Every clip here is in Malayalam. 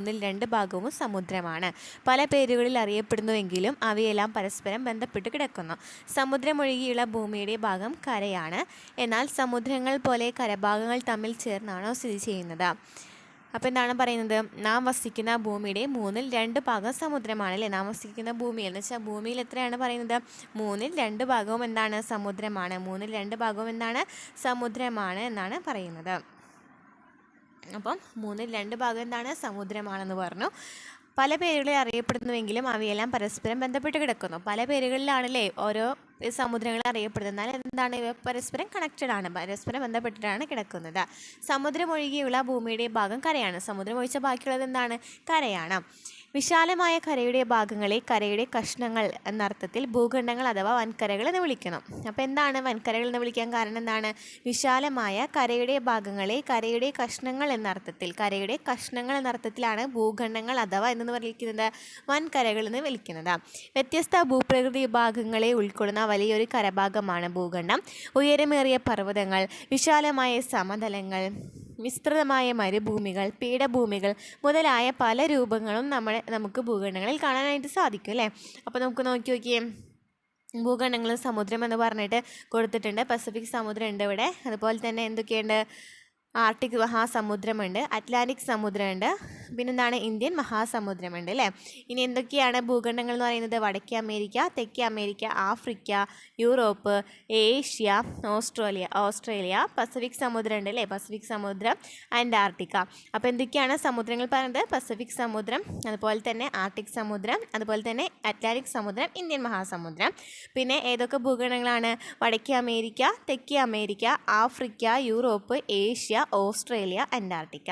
മൂന്നിൽ രണ്ട് ഭാഗവും സമുദ്രമാണ്. പല പേരുകളിൽ അറിയപ്പെടുന്നുവെങ്കിലും അവയെല്ലാം പരസ്പരം ബന്ധപ്പെട്ട് കിടക്കുന്നു. സമുദ്രമൊഴുകിയുള്ള ഭൂമിയുടെ ഭാഗം കരയാണ്. എന്നാൽ സമുദ്രങ്ങൾ പോലെ കരഭാഗങ്ങൾ തമ്മിൽ ചേർന്നാണോ സ്ഥിതി ചെയ്യുന്നത്? അപ്പോൾ എന്താണ് പറയുന്നത്? നാം വസിക്കുന്ന ഭൂമിയുടെ മൂന്നിൽ രണ്ട് ഭാഗം സമുദ്രമാണ് അല്ലേ? നാം വസിക്കുന്ന ഭൂമി എന്ന് വെച്ചാൽ ഭൂമിയിൽ എത്രയാണ് പറയുന്നത്? മൂന്നിൽ രണ്ട് ഭാഗവും എന്താണ്? സമുദ്രമാണ്. മൂന്നിൽ രണ്ട് ഭാഗവും എന്താണ്? സമുദ്രമാണ് എന്നാണ് പറയുന്നത്. അപ്പം മൂന്നിൽ രണ്ട് ഭാഗം എന്താണ്? സമുദ്രമാണെന്ന് പറഞ്ഞു. പല പേരുകളെ അറിയപ്പെടുന്നുവെങ്കിലും അവയെല്ലാം പരസ്പരം ബന്ധപ്പെട്ട് കിടക്കുന്നു. പല പേരുകളിലാണല്ലേ ഓരോ സമുദ്രങ്ങൾ അറിയപ്പെടുന്നത്. എന്നാൽ എന്താണ് ഇവ പരസ്പരം കണക്റ്റഡ് ആണ് പരസ്പരം ബന്ധപ്പെട്ടിട്ടാണ് കിടക്കുന്നത്. സമുദ്രമൊഴികെയുള്ള ഭൂമിയുടെ ഭാഗം കരയാണ്. സമുദ്രം ഒഴിച്ച ബാക്കിയുള്ളത് എന്താണ്? കരയാണ്. വിശാലമായ കരയുടെ ഭാഗങ്ങളെ കരയുടെ കഷ്ണങ്ങൾ എന്നർത്ഥത്തിൽ ഭൂഖണ്ഡങ്ങൾ അഥവാ വൻകരകൾ എന്ന് വിളിക്കണം. അപ്പോൾ എന്താണ് വൻകരകൾ എന്ന് വിളിക്കാൻ കാരണം എന്താണ്? വിശാലമായ കരയുടെ ഭാഗങ്ങളെ കരയുടെ കഷ്ണങ്ങൾ എന്നർത്ഥത്തിൽ കരയുടെ കഷ്ണങ്ങൾ എന്നർത്ഥത്തിലാണ് ഭൂഖണ്ഡങ്ങൾ അഥവാ എന്ന് വിളിക്കുന്നത്? വൻകരകൾ എന്ന് വിളിക്കുന്നത്. വ്യത്യസ്ത ഭൂപ്രകൃതി ഭാഗങ്ങളെ ഉൾക്കൊള്ളുന്ന വലിയൊരു കരഭാഗമാണ് ഭൂഖണ്ഡം. ഉയരമേറിയ പർവതങ്ങൾ വിശാലമായ സമതലങ്ങൾ വിസ്തൃതമായ മരുഭൂമികൾ പീഠഭൂമികൾ മുതലായ പല രൂപങ്ങളും നമ്മളെ നമുക്ക് ഭൂഖണ്ഡങ്ങളിൽ കാണാനായിട്ട് സാധിക്കും അല്ലേ? അപ്പോൾ നമുക്ക് നോക്കി നോക്കിയേ. ഭൂഖണ്ഡങ്ങളും സമുദ്രം എന്ന് പറഞ്ഞിട്ട് കൊടുത്തിട്ടുണ്ട്. പസഫിക് സമുദ്രം ഉണ്ട് ഇവിടെ. അതുപോലെ തന്നെ എന്തൊക്കെയുണ്ട്? ആർട്ടിക് മഹാസമുദ്രമുണ്ട് അറ്റ്ലാന്റിക് സമുദ്രമുണ്ട് പിന്നെന്താണ് ഇന്ത്യൻ മഹാസമുദ്രമുണ്ട് അല്ലേ? ഇനി എന്തൊക്കെയാണ് ഭൂഖണ്ഡങ്ങൾ എന്ന് പറയുന്നത്? വടക്കേ അമേരിക്ക തെക്കേ America Africa Europe Asia Australia Australia Pacific സമുദ്രം ഉണ്ട് അല്ലേ? പസഫിക് സമുദ്രം അന്റാർട്ടിക്ക. അപ്പോൾ എന്തൊക്കെയാണ് സമുദ്രങ്ങൾ പറയുന്നത്? പസഫിക് സമുദ്രം അതുപോലെ തന്നെ ആർട്ടിക് സമുദ്രം അതുപോലെ തന്നെ അറ്റ്ലാന്റിക് സമുദ്രം ഇന്ത്യൻ മഹാസമുദ്രം. പിന്നെ ഏതൊക്കെ ഭൂഖണ്ഡങ്ങളാണ്? വടക്കേ അമേരിക്ക തെക്കേ America Africa Europe Asia Australia Antarctica.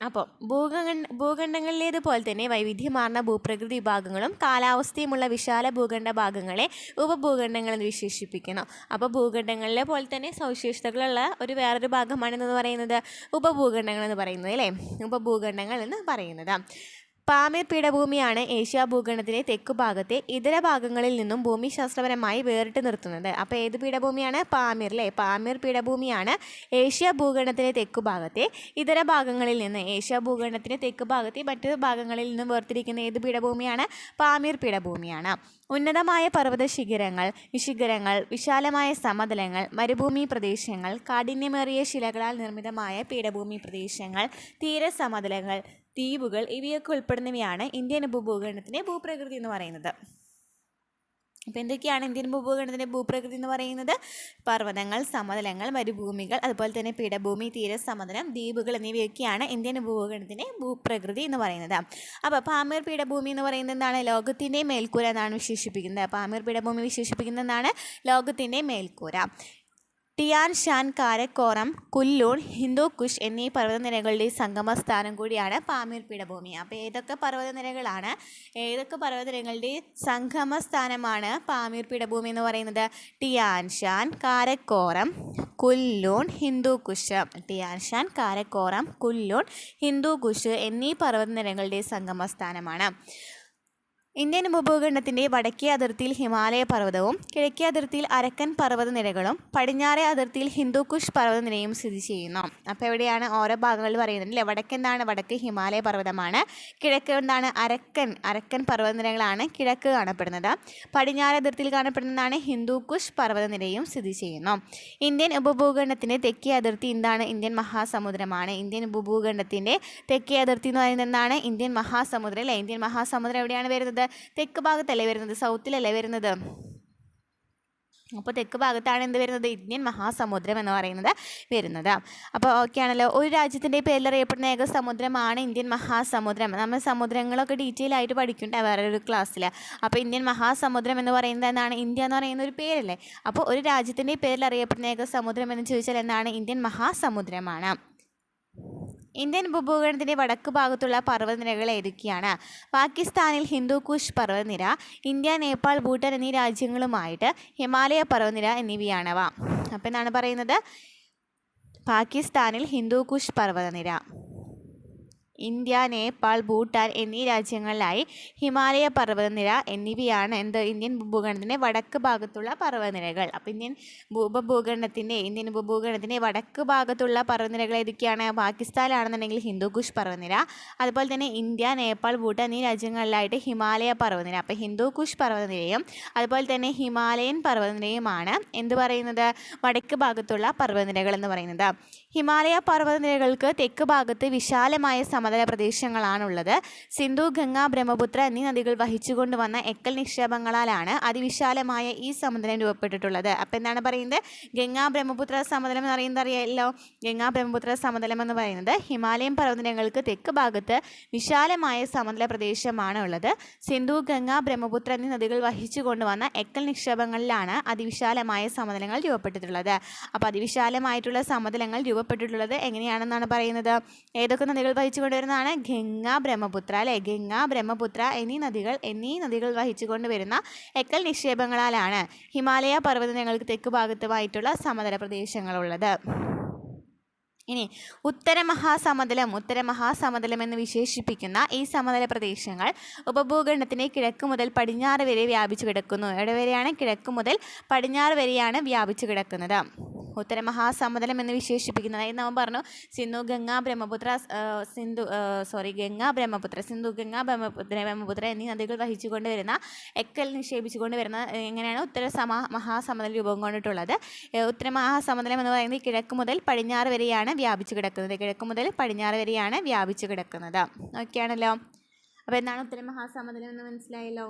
അപ്പോൾ ഭൂഖണ്ഡ ഭൂഖണ്ഡങ്ങളിലേതുപോലെ തന്നെ വൈവിധ്യമാർന്ന ഭൂപ്രകൃതി വിഭാഗങ്ങളും കാലാവസ്ഥയുമുള്ള വിശാല ഭൂഖണ്ഡ ഭാഗങ്ങളെ ഉപഭൂഖണ്ഡങ്ങൾ എന്ന് വിശേഷിപ്പിക്കണം അപ്പോൾ ഭൂഖണ്ഡങ്ങളിലെ പോലെ തന്നെ സവിശേഷതകളുള്ള ഒരു വേറൊരു ഭാഗമാണെന്ന് പറയുന്നത് ഉപഭൂഖണ്ഡങ്ങൾ എന്ന് പറയുന്നത് അല്ലേ? ഉപഭൂഖണ്ഡങ്ങൾ എന്ന് പറയുന്നത്. പാമീർ പീഠഭൂമിയാണ് ഏഷ്യാ ഭൂഖണ്ഡത്തിലെ തെക്കു ഭാഗത്തെ ഇതര ഭാഗങ്ങളിൽ നിന്നും ഭൂമിശാസ്ത്രപരമായി വേറിട്ട് നിർത്തുന്നത്. അപ്പോൾ ഏത് പീഠഭൂമിയാണ്? പാമീർ അല്ലേ പാമീർ പീഠഭൂമിയാണ് ഏഷ്യ ഭൂഖണ്ഡത്തിലെ തെക്കു ഭാഗത്തെ ഇതര ഭാഗങ്ങളിൽ നിന്ന് ഏഷ്യ ഭൂഖണ്ഡത്തിലെ തെക്ക് ഭാഗത്തെ മറ്റു ഭാഗങ്ങളിൽ നിന്നും വേർതിരിക്കുന്ന ഏത് പീഠഭൂമിയാണ്? പാമീർ പീഠഭൂമിയാണ്. ഉന്നതമായ പർവത ശിഖരങ്ങൾ ശിഖരങ്ങൾ വിശാലമായ സമതലങ്ങൾ മരുഭൂമി പ്രദേശങ്ങൾ കാഠിന്യമേറിയ ശിലകളാൽ നിർമ്മിതമായ പീഠഭൂമി പ്രദേശങ്ങൾ തീരസമതലങ്ങൾ ദ്വീപുകൾ ഇവയൊക്കെ ഉൾപ്പെടുന്നവയാണ് ഇന്ത്യൻ ഉപഭൂഖണ്ഡത്തിന്റെ ഭൂപ്രകൃതി എന്ന് പറയുന്നത്. അപ്പോൾ എന്തൊക്കെയാണ് ഇന്ത്യൻ ഭൂഭൂഖണ്ഡത്തിന്റെ ഭൂപ്രകൃതി എന്ന് പറയുന്നത്? പർവതങ്ങൾ സമതലങ്ങൾ മരുഭൂമികൾ അതുപോലെ തന്നെ പീഠഭൂമി തീരസമതലം ദ്വീപുകൾ എന്നിവയൊക്കെയാണ് ഇന്ത്യൻ ഭൂഭൂഖണ്ഡത്തിന്റെ ഭൂപ്രകൃതി എന്ന് പറയുന്നത്. അപ്പോൾ പാമീർ പീഠഭൂമി എന്ന് പറയുന്നത് എന്താണ്? ലോകത്തിന്റെ മേൽക്കൂര എന്നാണ് വിശേഷിപ്പിക്കുന്നത്. പാമീർ പീഠഭൂമി വിശേഷിപ്പിക്കുന്നത് എന്താണ്? ലോകത്തിന്റെ മേൽക്കൂര. ടിയാൻ ഷാൻ കാരക്കോറം കുല്ലൂൺ ഹിന്ദുക്കുഷ് എന്നീ പർവതനിരകളുടെ സംഗമ സ്ഥാനം കൂടിയാണ് പാമീർ പീഠഭൂമി. അപ്പോൾ ഏതൊക്കെ പർവതനിരകളാണ്? ഏതൊക്കെ പർവതനിരകളുടെ സംഗമ സ്ഥാനമാണ് പാമീർ പീഠഭൂമി എന്ന് പറയുന്നത്? ടിയാൻ ഷാൻ കാരക്കോറം കുല്ലൂൺ ഹിന്ദുക്കുഷ് ടിയാൻ ഷാൻ കാരക്കോറം കുല്ലൂൺ ഹിന്ദുക്കുഷ് എന്നീ പർവതനിരകളുടെ സംഗമ സ്ഥാനമാണ് ഇന്ത്യൻ ഉപഭൂഖണ്ഡത്തിന്റെ വടക്കേ അതിർത്തിയിൽ ഹിമാലയ പർവതവും കിഴക്കേ അതിർത്തിയിൽ അരക്കൻ പർവതനിരകളും പടിഞ്ഞാറേ അതിർത്തിയിൽ ഹിന്ദുക്കുഷ് പർവതനിരയും സ്ഥിതി ചെയ്യുന്നു. അപ്പോൾ എവിടെയാണ് ഓരോ ഭാഗങ്ങളിൽ പറയുന്നത് അല്ലേ വടക്ക് എന്താണ്? വടക്ക് ഹിമാലയ പർവതമാണ്. കിഴക്ക് എന്താണ്? അരക്കൻ അരക്കൻ പർവതനിരകളാണ് കിഴക്ക് കാണപ്പെടുന്നത്. പടിഞ്ഞാറേ അതിർത്തിയിൽ കാണപ്പെടുന്നതാണ് ഹിന്ദുക്കുഷ് പർവതനിരയും സ്ഥിതി ചെയ്യുന്നു. ഇന്ത്യൻ ഉപഭൂഖണ്ഡത്തിന്റെ തെക്കേ അതിർത്തി എന്താണ്? ഇന്ത്യൻ മഹാസമുദ്രമാണ്. ഇന്ത്യൻ ഉപഭൂഖണ്ഡത്തിന്റെ തെക്കേ അതിർത്തി എന്ന് പറയുന്നത് എന്താണ്? ഇന്ത്യൻ മഹാസമുദ്രം അല്ലേ? ഇന്ത്യൻ മഹാസമുദ്രം എവിടെയാണ് വരുന്നത്? തെക്ക് ഭാഗത്തല്ലേ വരുന്നത്? സൗത്തിലല്ലേ വരുന്നത്? അപ്പോൾ തെക്ക് ഭാഗത്താണ് എന്ത് വരുന്നത്? ഇന്ത്യൻ മഹാസമുദ്രം എന്ന് പറയുന്നത് വരുന്നത്. അപ്പോൾ ഓക്കെ ആണല്ലോ ഒരു രാജ്യത്തിന്റെ പേരിൽ അറിയപ്പെടുന്ന ഏക സമുദ്രമാണ് ഇന്ത്യൻ മഹാസമുദ്രം. നമ്മൾ സമുദ്രങ്ങളൊക്കെ ഡീറ്റെയിൽ ആയിട്ട് പഠിക്കണ്ട വേറെ ഒരു ക്ലാസ്സിൽ അപ്പോൾ ഇന്ത്യൻ മഹാസമുദ്രം എന്ന് പറയുന്നത് എന്താണ്? ഇന്ത്യ എന്ന് പറയുന്ന ഒരു പേരല്ലേ? അപ്പോൾ ഒരു രാജ്യത്തിന്റെ പേരിൽ അറിയപ്പെടുന്ന ഏക സമുദ്രം എന്ന് ചോദിച്ചാൽ എന്താണ്? ഇന്ത്യൻ മഹാസമുദ്രമാണ്. ഇന്ത്യൻ ഉപഭൂഖണ്ഡത്തിന്റെ വടക്ക് ഭാഗത്തുള്ള പർവതനിരകൾ ഏതൊക്കെയാണ്? പാകിസ്ഥാനിൽ ഹിന്ദുക്കുഷ് പർവതനിര ഇന്ത്യ നേപ്പാൾ ഭൂട്ടാൻ എന്നീ രാജ്യങ്ങളുമായിട്ട് ഹിമാലയ പർവതനിര എന്നിവയാണവ അപ്പോൾ എന്നാണ് പറയുന്നത്? പാകിസ്ഥാനിൽ ഹിന്ദുക്കുഷ് പർവതനിര. ഇന്ത്യ നേപ്പാൾ ഭൂട്ടാൻ എന്നീ രാജ്യങ്ങളിലായി ഹിമാലയ പർവതനിര എന്നിവയാണ് എന്ത് ഇന്ത്യൻ ഭൂഖണ്ഡത്തിന്റെ വടക്ക് ഭാഗത്തുള്ള പർവതനിരകൾ. അപ്പോൾ ഇന്ത്യൻ ഭൂപഭൂഖണ്ഡത്തിന്റെ ഇന്ത്യൻ ഉപഭൂഖണ്ഡത്തിന്റെ വടക്ക് ഭാഗത്തുള്ള പർവതനിരകൾ ഏതൊക്കെയാണ്? പാകിസ്ഥാനിലാണെന്നുണ്ടെങ്കിൽ ഹിന്ദുക്കുഷ് പർവതനിര അതുപോലെ തന്നെ ഇന്ത്യ നേപ്പാൾ ഭൂട്ടാൻ എന്നീ രാജ്യങ്ങളിലായിട്ട് ഹിമാലയ പർവതനിര. അപ്പോൾ ഹിന്ദുക്കുഷ് പർവതനിരയും അതുപോലെ തന്നെ ഹിമാലയൻ പർവതനിരയുമാണ്. എന്ത് പറയുന്നത്? വടക്ക് ഭാഗത്തുള്ള പർവതനിരകൾ എന്ന് പറയുന്നത്. ഹിമാലയ പർവതനിരകൾക്ക് തെക്ക് ഭാഗത്ത് വിശാലമായ സമതല പ്രദേശങ്ങളാണുള്ളത്. സിന്ധു ഗംഗ ബ്രഹ്മപുത്ര എന്നീ നദികൾ വഹിച്ചുകൊണ്ട് വന്ന എക്കൽ നിക്ഷേപങ്ങളാലാണ് അതിവിശാലമായ ഈ സമതലം രൂപപ്പെട്ടിട്ടുള്ളത്. അപ്പോൾ എന്താണ് പറയുന്നത്? ഗംഗാ ബ്രഹ്മപുത്ര സമതലം എന്ന് പറയുന്നത് അറിയാമല്ലോ ഗംഗാ ബ്രഹ്മപുത്ര സമതലം എന്ന് പറയുന്നത് ഹിമാലയൻ പർവതങ്ങൾക്ക് തെക്ക് ഭാഗത്ത് വിശാലമായ സമതല പ്രദേശമാണ് ഉള്ളത് സിന്ധു ഗംഗ ബ്രഹ്മപുത്ര എന്നീ നദികൾ വഹിച്ചു കൊണ്ടുവന്ന എക്കൽ നിക്ഷേപങ്ങളിലാണ് അതിവിശാലമായ സമതലങ്ങൾ രൂപപ്പെട്ടിട്ടുള്ളത്. അപ്പോൾ അതിവിശാലമായിട്ടുള്ള സമതലങ്ങൾ രൂപപ്പെട്ടിട്ടുള്ളത് എങ്ങനെയാണെന്നാണ് പറയുന്നത്? ഏതൊക്കെ നദികൾ വഹിച്ചു കൊണ്ടുവരുന്നതാണ് ഗംഗ ബ്രഹ്മപുത്ര അല്ലേ? ഗംഗ ബ്രഹ്മപുത്ര എന്നീ നദികൾ എന്നീ നദികൾ വഹിച്ചു കൊണ്ടുവരുന്ന എക്കൽ നിക്ഷേപങ്ങളാലാണ് ഹിമാലയ പർവതങ്ങൾക്ക് തെക്ക് ഭാഗത്തുമായിട്ടുള്ള സമതല പ്രദേശങ്ങളുള്ളത്. ഇനി ഉത്തര മഹാസമതലം ഉത്തര മഹാസമതലം എന്ന് വിശേഷിപ്പിക്കുന്ന ഈ സമതല പ്രദേശങ്ങൾ ഉപഭൂഖണ്ഡത്തിന്റെ കിഴക്ക് മുതൽ പടിഞ്ഞാറ് വരെ വ്യാപിച്ചു കിടക്കുന്നു. എവിടെ വരെയാണ്? കിഴക്ക് മുതൽ പടിഞ്ഞാറ് വരെയാണ് വ്യാപിച്ചു കിടക്കുന്നത്. ഉത്തര മഹാസമതലം എന്ന് വിശേഷിപ്പിക്കുന്നത് അതായത് നമ്മൾ പറഞ്ഞു സിന്ധു ഗംഗ ബ്രഹ്മപുത്ര സിന്ധു സോറി ഗംഗ ബ്രഹ്മപുത്ര സിന്ധു ഗംഗ ബ്രഹ്മപുത്ര ബ്രഹ്മപുത്ര എന്നീ നദികൾ വഹിച്ചുകൊണ്ട് വരുന്ന എക്കൽ നിക്ഷേപിച്ചുകൊണ്ട് വരുന്ന എങ്ങനെയാണ് ഉത്തര സമാ മഹാസമതല രൂപം കൊണ്ടിട്ടുള്ളത്? ഉത്തരമഹാസമതലം ഉത്തര മഹാസമതലം എന്ന് പറയുന്നത് കിഴക്ക് മുതൽ പടിഞ്ഞാറ് വരെയാണ് വ്യാപിച്ചു കിടക്കുന്നത്. കിഴക്ക് മുതൽ പടിഞ്ഞാറ് വരെയാണ് വ്യാപിച്ചു കിടക്കുന്നത്. ഓക്കെ ആണല്ലോ അപ്പോൾ എന്താണ് ഉത്തര മഹാസമതലം എന്ന് മനസ്സിലായല്ലോ?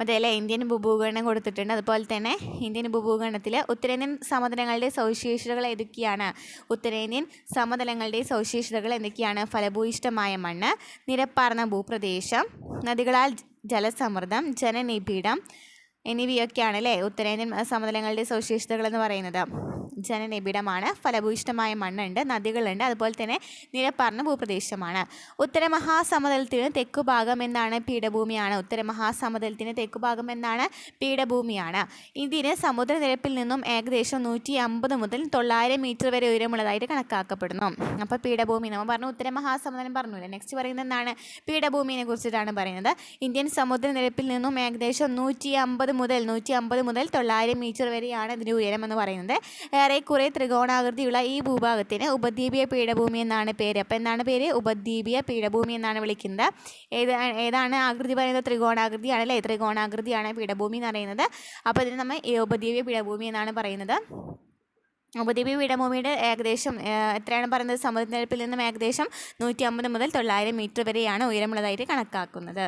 അതേലെ ഇന്ത്യൻ ഭൂഭൂഖണ്ഡം കൊടുത്തിട്ടുണ്ട്. അതുപോലെ തന്നെ ഇന്ത്യൻ ഭൂഭൂഖണ്ഡത്തിൽ ഉത്തരേന്ത്യൻ സമതലങ്ങളുടെ സവിശേഷതകൾ ഏതൊക്കെയാണ്? ഉത്തരേന്ത്യൻ സമതലങ്ങളുടെ സവിശേഷതകൾ എന്തൊക്കെയാണ്? ഫലഭൂയിഷ്ടമായ മണ്ണ് നിരപ്പാർന്ന ഭൂപ്രദേശം നദികളാൽ ജലസമൃദ്ധം ജനനിബിഡം എന്നിവയൊക്കെയാണ് അല്ലേ ഉത്തരേന്ത്യൻ സമതലങ്ങളുടെ സവിശേഷതകൾ എന്ന് പറയുന്നത്. ജനനിബിഡമാണ്. ഫലഭൂയിഷ്ടമായ മണ്ണുണ്ട് നദികളുണ്ട് അതുപോലെ തന്നെ നിരപ്പാർന്ന ഭൂപ്രദേശമാണ്. ഉത്തര മഹാസമതലത്തിന് തെക്കുഭാഗം എന്നാണ് പീഠഭൂമിയാണ്. ഉത്തര മഹാസമതലത്തിന് തെക്കുഭാഗം എന്നാണ് പീഠഭൂമിയാണ്. ഇതിന് സമുദ്രനിരപ്പിൽ നിന്നും ഏകദേശം നൂറ്റി അമ്പത് മുതൽ തൊള്ളായിരം മീറ്റർ വരെ ഉയരമുള്ളതായിട്ട് കണക്കാക്കപ്പെടുന്നു. അപ്പോൾ പീഠഭൂമി നമ്മൾ പറഞ്ഞു ഉത്തര മഹാസമതലം പറഞ്ഞില്ലേ നെക്സ്റ്റ് പറയുന്നത് എന്താണ്? പീഠഭൂമിയെ കുറിച്ചിട്ടാണ് പറയുന്നത്. ഇന്ത്യൻ സമുദ്രനിരപ്പിൽ നിന്നും ഏകദേശം നൂറ്റി അമ്പത് മുതൽ നൂറ്റി അമ്പത് മുതൽ തൊള്ളായിരം മീറ്റർ വരെയാണ് ഇതിന്റെ ഉയരം എന്ന് പറയുന്നത്. ഏറെക്കുറെ ത്രികോണാകൃതിയുള്ള ഈ ഭൂഭാഗത്തിന് ഉപദ്വീപീയ പീഠഭൂമി എന്നാണ് പേര്. അപ്പോൾ എന്താണ് പേര്? ഉപദ്വീപീയ പീഠഭൂമി എന്നാണ് വിളിക്കുന്നത്. ഏത് ഏതാണ് ആകൃതി പറയുന്നത്? ത്രികോണാകൃതിയാണ് അല്ലേ? ത്രികോണാകൃതിയാണ് പീഠഭൂമി എന്ന് പറയുന്നത്. അപ്പോൾ ഇതിന് നമ്മൾ ഉപദ്വീപീയ പീഠഭൂമി എന്നാണ് പറയുന്നത്. ഉപദ്വീപി പീഠഭൂമിയുടെ ഏകദേശം എത്രയാണ് പറയുന്നത്? സമുദ്രനിരപ്പിൽ നിന്നും ഏകദേശം നൂറ്റി അമ്പത് മുതൽ തൊള്ളായിരം മീറ്റർ വരെയാണ് ഉയരമുള്ളതായിട്ട് കണക്കാക്കുന്നത്.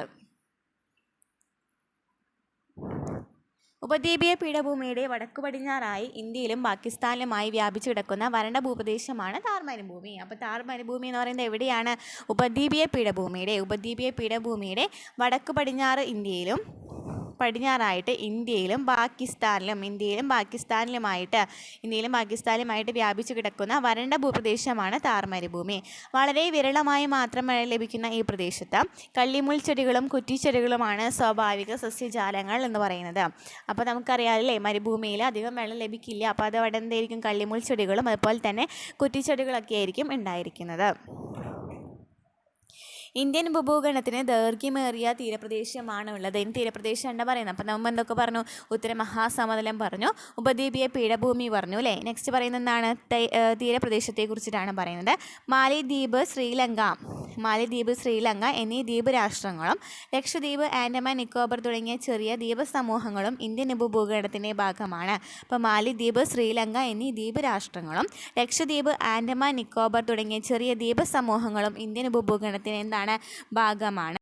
ഉപദ്വീപീയ പീഠഭൂമിയുടെ വടക്കു പടിഞ്ഞാറായി ഇന്ത്യയിലും പാകിസ്ഥാനിലുമായി വ്യാപിച്ചു കിടക്കുന്ന വരണ്ട ഭൂപ്രദേശമാണ് താർ മരുഭൂമി അപ്പോൾ താർ മരുഭൂമി എന്ന് പറയുന്നത് എവിടെയാണ്? ഉപദ്വീപീയ പീഠഭൂമിയുടെ ഉപദ്വീപീയ പീഠഭൂമിയുടെ വടക്കു പടിഞ്ഞാറ് ഇന്ത്യയിലും പടിഞ്ഞാറായിട്ട് ഇന്ത്യയിലും പാകിസ്ഥാനിലും ഇന്ത്യയിലും പാകിസ്ഥാനിലുമായിട്ട് ഇന്ത്യയിലും പാകിസ്ഥാനിലുമായിട്ട് വ്യാപിച്ചു കിടക്കുന്ന വരണ്ട ഭൂപ്രദേശമാണ് താർ മരുഭൂമി വളരെ വിരളമായി മാത്രം മഴ ലഭിക്കുന്ന ഈ പ്രദേശത്ത് കള്ളിമുൾ ചെടികളും കുറ്റിച്ചെടികളുമാണ് സ്വാഭാവിക സസ്യജാലങ്ങൾ എന്ന് പറയുന്നത്. അപ്പോൾ നമുക്കറിയാമല്ലേ മരുഭൂമിയിൽ അധികം വെള്ളം ലഭിക്കില്ല. അപ്പോൾ അത് അവിടെ എന്തായിരിക്കും കള്ളിമുൾ ചെടികളും അതുപോലെ തന്നെ കുറ്റിച്ചെടികളൊക്കെ ആയിരിക്കും ഉണ്ടായിരിക്കുന്നത്. ഇന്ത്യൻ ഉപഭൂഖണ്ഡത്തിന് ദൈർഘ്യമേറിയ തീരപ്രദേശമാണ് ഉള്ളത് ഇനി തീരപ്രദേശം എന്താ പറയുന്നത്? അപ്പം നമ്മൾ എന്തൊക്കെ പറഞ്ഞു? ഉത്തര മഹാസമതലം പറഞ്ഞു. ഉപദ്വീപിയ പീഠഭൂമി പറഞ്ഞു അല്ലേ? നെക്സ്റ്റ് പറയുന്നത് എന്താണ്? തൈ- തീരപ്രദേശത്തെ കുറിച്ചിട്ടാണ് പറയുന്നത്. മാലിദ്വീപ് ശ്രീലങ്ക. മാലിദ്വീപ് ശ്രീലങ്ക എന്നീ ദ്വീപ് രാഷ്ട്രങ്ങളും ലക്ഷദ്വീപ് ആൻഡമാൻ നിക്കോബർ തുടങ്ങിയ ചെറിയ ദ്വീപ് സമൂഹങ്ങളും ഇന്ത്യൻ ഉപഭൂഖണ്ഡത്തിന്റെ ഭാഗമാണ്. അപ്പോൾ മാലിദ്വീപ് ശ്രീലങ്ക എന്നീ ദ്വീപ് രാഷ്ട്രങ്ങളും ലക്ഷദ്വീപ് ആൻഡമാൻ നിക്കോബർ തുടങ്ങിയ ചെറിയ ദ്വീപ് സമൂഹങ്ങളും ഇന്ത്യൻ ഉപഭൂഖണ്ഡത്തിന് എന്താണ് ഭാഗമാണ്.